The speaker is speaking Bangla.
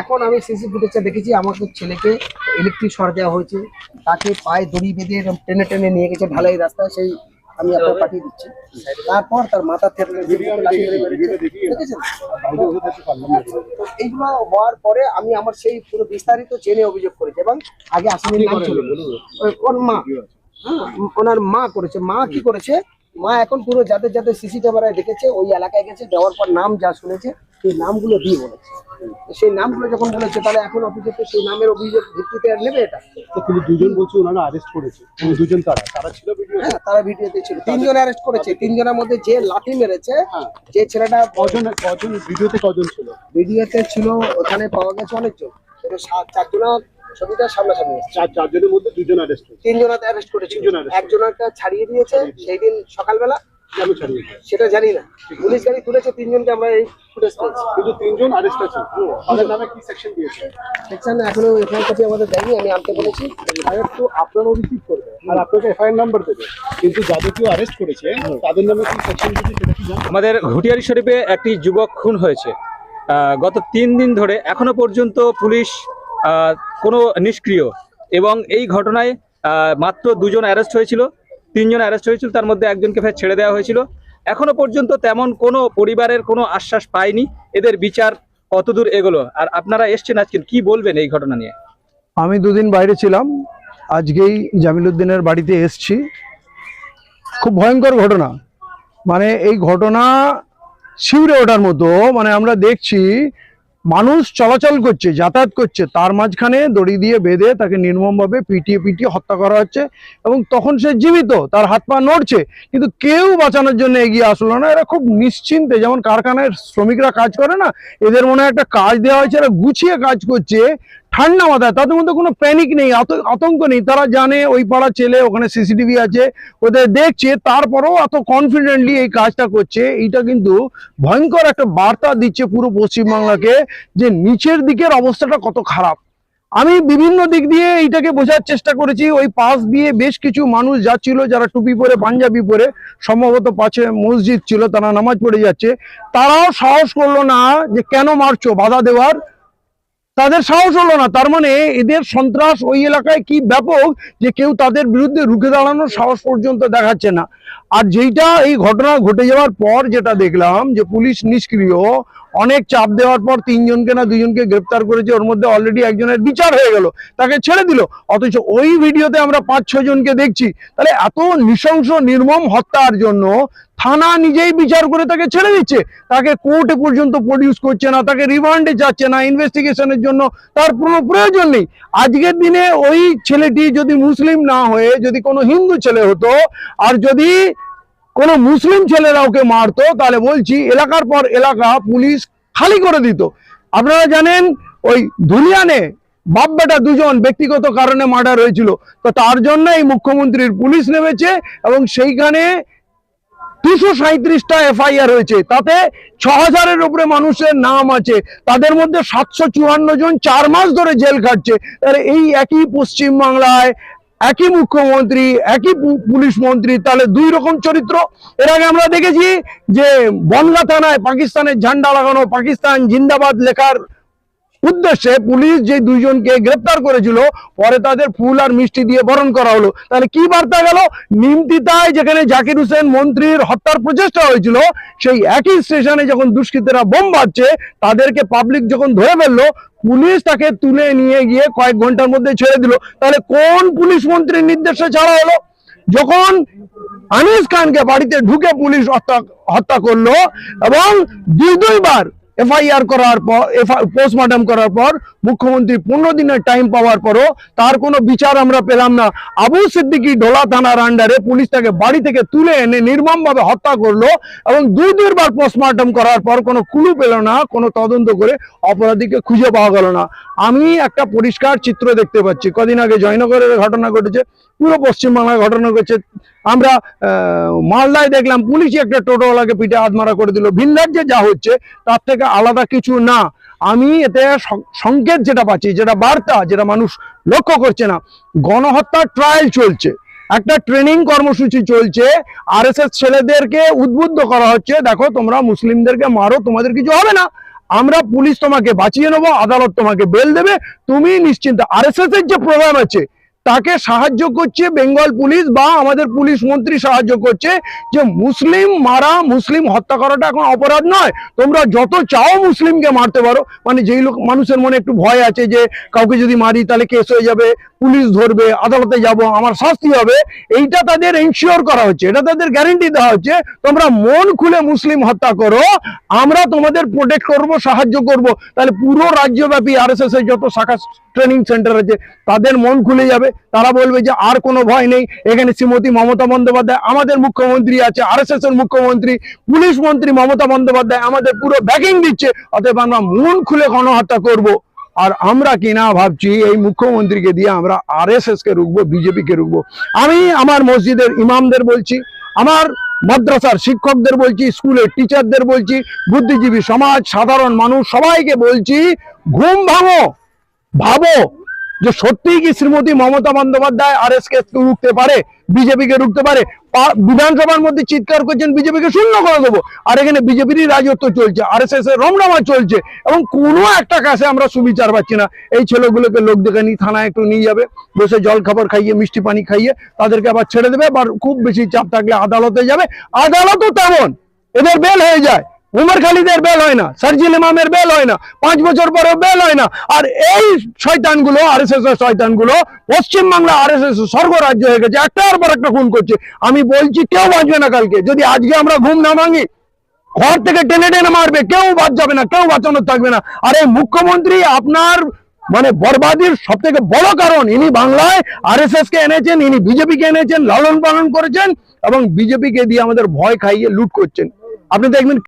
এখন আমি সিসি ফুটেজে দেখেছি আমাকে ছেলেকে ইলেকট্রিক সর দেওয়া হয়েছে। তাকে পায়ে দড়ি বেঁধে টেনে টেনে নিয়ে গেছে ঢালাই রাস্তায় সেই আমি আপনার পাঠিয়ে দিচ্ছি। তারপর তার মাথা দেখেছেন এইগুলো হওয়ার পরে আমি আমার সেই পুরো বিস্তারিত জেনে অভিযোগ করেছি এবং আগে আসামির নাম ছিল। ওর মা। হ্যাঁ, ওনার মা করেছে। মা কি করেছে? মা এখন পুরো যাদের যাদের সিসি ক্যামেরায় দেখেছে ওই এলাকায় গেছে যাওয়ার পর নাম যা শুনেছে সেই নামগুলো দিয়ে বলেছে। সেই নামগুলো যখন বলেছে তাহলে এখন অফিসে তো সেই নামের অভিযোগ ভিত্তিতে আর নেবে এটা? তো তিনি দুজন বলছে ওনারা অ্যারেস্ট করেছে। ওই দুজন তারা। তারা ছিল ভিডিও হ্যাঁ তারা ভিডিওতে ছিল। তিনজন অ্যারেস্ট করেছে। তিনজনের মধ্যে যে লাঠি মেরেছে হ্যাঁ। যে ছেলেটা কজন কজন ভিডিওতে কজন ছিল? ভিডিওতে ছিল ওখানে পাওয়া গেছে অনেকজন। কিন্তু সা- চারজনের ছবিটা সামনাসামনি চার চারজনের মধ্যে দুজন অ্যারেস্ট হয়েছে। তিনজনাতে অ্যারেস্ট করেছে তিনজন একজনকে ছাড়িয়ে দিয়েছে সেই দিন সকালবেলা। কেন ছাড়িয়ে সেটা জানি না। পুলিশ গাড়ি তুলেছে তিনজনকে আমরা এই ফুটেজ পেয়েছি। কিন্তু তিনজন অ্যারেস্ট আছে। তাদের নামে কি সেকশন দিয়েছে? সেকশন এখনও আমাদের দেয়নি আমি আনতে বলেছি। এফআইআর তো আপনারাও রিসিভ করবে। আর আপনাকে এফআইআর নাম্বার দেবে। কিন্তু যাদের অ্যারেস্ট করেছে তাদের নামে কি সেকশন দিয়েছে সেটা কি আমাদের ঘটিয়ারি শরীফে একটি যুবক খুন হয়েছে। গত তিন দিন ধরে এখনও পর্যন্ত পুলিশ কোনো নিষ্ক্রিয়। এবং এই ঘটনায় মাত্র দুজন অ্যারেস্ট হয়েছিল, তিনজন অ্যারেস্ট হয়েছিল, তার মধ্যে একজনকে ফের ছেড়ে দেওয়া হয়েছিল। এখনও পর্যন্ত তেমন কোনো পরিবারের কোনো আশ্বাস পায়নি। এদের বিচার কতদূর এগোলো? আর আপনারা এসছেন আজকে, কি বলবেন এই ঘটনা নিয়ে? আমি দুদিন বাইরে ছিলাম। আজকেই জামিলুদ্দিনের বাড়িতে এসছি। খুব ভয়ঙ্কর ঘটনা। মানে এই ঘটনা শিউরে ওঠার মতো। মানে আমরা দেখছি মানুষ চলাচল করছে, যাতায়াত করছে, তার মাঝখানে দড়ি দিয়ে বেঁধে তাকে নির্মমভাবে পিটিয়ে পিটিয়ে হত্যা করা হচ্ছে এবং তখন সে জীবিত, তার হাত পা নড়ছে, কিন্তু কেউ বাঁচানোর জন্য এগিয়ে আসলো না। এরা খুব নিশ্চিন্তে, যেমন কারখানায় শ্রমিকরা কাজ করে না, এদের মনে একটা কাজ দেওয়া হয়েছে, এরা গুছিয়ে কাজ করছে ঠান্ডা মাথায়, তাদের মধ্যে কোনো প্যানিক নেই আতঙ্ক নেই। তারা জানে ওই পাড়া ছেলে, ওখানে সিসিটিভি আছে, ওদের দেখছে, তারপরেও এত কনফিডেন্টলি এই কাজটা করছে। এইটা কিন্তু ভয়ঙ্কর একটা বার্তা দিচ্ছে পুরো পশ্চিমবাংলাকে যে নিচের দিকের অবস্থাটা কত খারাপ। আমি বিভিন্ন দিক দিয়ে এইটাকে বোঝার চেষ্টা করেছি। ওই পাশ দিয়ে বেশ কিছু মানুষ যাচ্ছিল, যারা টুপি পরে, পাঞ্জাবি পরে, সম্ভবত পাশে মসজিদ ছিল, তারা নামাজ পড়ে যাচ্ছে। তারাও সাহস করল না যে কেন মারছো, বাধা দেওয়ার। তাদের সাহস হলো না। তার মানে এদের সন্ত্রাস ওই এলাকায় কি ব্যাপক যে কেউ তাদের বিরুদ্ধে রুখে দাঁড়ানোর সাহস পর্যন্ত দেখাচ্ছে না। আর যেইটা এই ঘটনা ঘটে যাওয়ার পর যেটা দেখলাম যে পুলিশ নিষ্ক্রিয়, অনেক চাপ দেওয়ার পর তিনজনকে না দুজনকে গ্রেপ্তার করেছে, ওর মধ্যে অলরেডি একজনের বিচার হয়ে গেল, তাকে ছেড়ে দিল। অথচ ওই ভিডিওতে আমরা পাঁচ ছজনকে দেখছি। তাহলে এত নৃশংস, নির্মম হত্যার জন্য থানা নিজেই বিচার করে তাকে ছেড়ে দিচ্ছে। তাকে কোর্টে পর্যন্ত প্রডিউস করছে না, তাকে রিমান্ডে যাচ্ছে না ইনভেস্টিগেশনের জন্য তার কোনো প্রয়োজন নেই। আজকের দিনে ওই ছেলেটি যদি মুসলিম না হয়ে যদি কোনো হিন্দু ছেলে হতো, আর যদি কোনো মুসলিম ছেলেরা ওকে মারতো, তাহলে বলছি এলাকার পর এলাকা পুলিশ খালি করে দিত। আপনারা জানেন, ওই ধুলিয়ানে বাপ বেটা দুজন ব্যক্তিগত কারণে মার্ডার হয়েছিল। তো তার জন্য এই মুখ্যমন্ত্রীর পুলিশ নেমেছে এবং সেইখানে দুশো সাঁত্রিশটা এফআইআর হয়েছে। তাতে ছ হাজারের উপরে মানুষের নাম আছে। তাদের মধ্যে সাতশো চুয়ান্ন জন চার মাস ধরে জেল খাটছে। তাহলে এই একই পশ্চিম বাংলায় একই মুখ্যমন্ত্রী, একই পুলিশ মন্ত্রী, তাহলে দুই রকম চরিত্র। এর আগে আমরা দেখেছি যে বনগা থানায় পাকিস্তানের ঝান্ডা লাগানো, পাকিস্তান জিন্দাবাদ লেখার উদ্দেশ্যে পুলিশ যে দুইজনকে গ্রেপ্তার করেছিল, পরে তাদের ফুল আর মিষ্টি দিয়ে বরণ করা হলো। তাহলে কি বার্তা গেল? নিমতিতায় যেখানে জাকির হোসেন মন্ত্রীর হত্যার প্রচেষ্টা হয়েছিল, সেই একই স্টেশনে যখন দুষ্কৃতীরা বোম বাজছে তাদেরকে পাবলিক যখন ধরে ফেলল, পুলিশ তাকে তুলে নিয়ে গিয়ে কয়েক ঘণ্টার মধ্যে ছেড়ে দিল। তাহলে কোন পুলিশ মন্ত্রীর নির্দেশে ছাড়া হলো? যখন আনিস খানকে বাড়িতে ঢুকে পুলিশ হত্যা হত্যা করল, এবং দুই দুইবার এফআইআর করার পর পোস্টমর্টম করার পর, মুখ্যমন্ত্রী পনেরো দিনের টাইম পাওয়ার পরও তার কোনো বিচার আমরা পেলাম না। আবু সিদ্দিকি ডোলা থানার আন্ডারে পুলিশ তাকে বাড়ি থেকে তুলে এনে নির্মমভাবে হত্যা করল এবং দুই দুইবার পোস্টমর্টম করার পর কোনো কুলু পেল না, কোনো তদন্ত করে অপরাধীকে খুঁজে পাওয়া গেল না। আমি একটা পরিষ্কার চিত্র দেখতে পাচ্ছি। কদিন আগে জয়নগরের ঘটনা ঘটেছে, পুরো পশ্চিমবাংলায় ঘটনা ঘটেছে। আমরা মালদায় দেখলাম পুলিশই একটা টোটোওয়ালাকে পিঠে হাত মারা করে দিল। ভিন রাজ্যে যা হচ্ছে, তার থেকে আলাদা কিছু না। আমি এতে সংকেত যেটা পাচ্ছি, যেটা বার্তা, যেটা মানুষ লক্ষ্য করছে না, গণহত্যার ট্রায়াল চলছে। একটা ট্রেনিং কর্মসূচি চলছে। আরএসএস ছেলেদেরকে উদ্বুদ্ধ করা হচ্ছে, দেখো তোমরা মুসলিমদেরকে মারো, তোমাদের কিছু হবে না। আমরা পুলিশ তোমাকে বাঁচিয়ে নেব, আদালত তোমাকে বেল দেবে। তুমি নিশ্চিন্ত আরএসএস এর যে প্রোগ্রাম আছে তাকে সাহায্য করছে বেঙ্গল পুলিশ বা আমাদের পুলিশ মন্ত্রী সাহায্য করছে যে মুসলিম মারা, মুসলিম হত্যা করাটা এখন অপরাধ নয়। তোমরা যত চাও মুসলিমকে মারতে পারো। মানে যেই লোক, মানুষের মনে একটু ভয় আছে যে কাউকে যদি মারি তাহলে কেস হয়ে যাবে। পুলিশ ধরবে, আদালতে যাব, আমার শাস্তি হবে, এইটা তাদের এনশিওর করা হচ্ছে, এটা তাদের গ্যারেন্টি দেওয়া হচ্ছে, তোমরা মন খুলে মুসলিম হত্যা করো, আমরা তোমাদের প্রোটেক্ট করব, সাহায্য করব, তাহলে পুরো রাজ্যব্যাপী আর এস এস এর যত শাখা ট্রেনিং সেন্টার আছে, তাদের মন খুলে যাবে, তারা বলবে যে আর কোনো ভয় নেই, এখানে শ্রীমতী মমতা বন্দ্যোপাধ্যায় আমাদের মুখ্যমন্ত্রী আছে আর এস এস এর মুখ্যমন্ত্রী, পুলিশ মন্ত্রী মমতা বন্দ্যোপাধ্যায় আমাদের পুরো ব্যাকিং দিচ্ছে, অতএব আমরা মন খুলে গণহত্যা করব। আর আমরা কিনা ভাবছি, এই মুখ্যমন্ত্রীকে দিয়ে আমরা আরএসএস কে রুখবো বিজেপি কে রুখবো। আমি আমার মসজিদের ইমামদের বলছি, আমার মাদ্রাসার শিক্ষকদের বলছি, স্কুলের টিচারদের বলছি, বুদ্ধিজীবী সমাজ, সাধারণ মানুষ সবাইকে বলছি, ঘুম ভাঙো, ভাবো। যে সত্যিই কি শ্রীমতী মমতা বন্দ্যোপাধ্যায় আর এস কে রুখতে পারে? বিজেপিকে রুখতে পারে? বিধানসভার মধ্যে চিৎকার করছেন, বিজেপিকে শূন্য করে দেবো। আর এখানে বিজেপিরই রাজত্ব চলছে আর এস এস এর রমনামা চলছে, এবং কোনো একটা কাছে আমরা সুবিচার পাচ্ছি না। এই ছেলেগুলোকে লোক দেখে নিয়ে থানায় একটু নিয়ে যাবে, বসে জল খাবার খাইয়ে, মিষ্টি পানি খাইয়ে, তাদেরকে আবার ছেড়ে দেবে বা খুব বেশি চাপ থাকলে আদালতে যাবে। আদালতও তেমন, এদের বেল হয়ে যায়। উমর খালিদের বেল হয় না, সার্জিল ইমামের বেল হয় না, পাঁচ বছর পরে বেল হয় না। আর এই শয়তানগুলো আর এস এস এর শয়তানগুলো পশ্চিমবাংলা আর এস এস স্বর্গরাজ্য হয়ে গেছে। একটার পর একটা খুন করছে। আমি বলছি, কেউ বাঁচবে না কালকে। যদি আজকে আমরা ঘুম না ভাঙি, ঘর থেকে টেনে টেনে মারবে, কেউ বাদ যাবে না, কেউ বাঁচানোর থাকবে না। আর এই মুখ্যমন্ত্রী আপনার মানে বরবাদির সব থেকে বড় কারণ, ইনি বাংলায় আর এস এস কে এনেছেন, ইনি বিজেপিকে এনেছেন, লালন পালন করেছেন এবং বিজেপিকে দিয়ে আমাদের ভয় খাইয়ে লুট করছেন। আপনি দেখবেন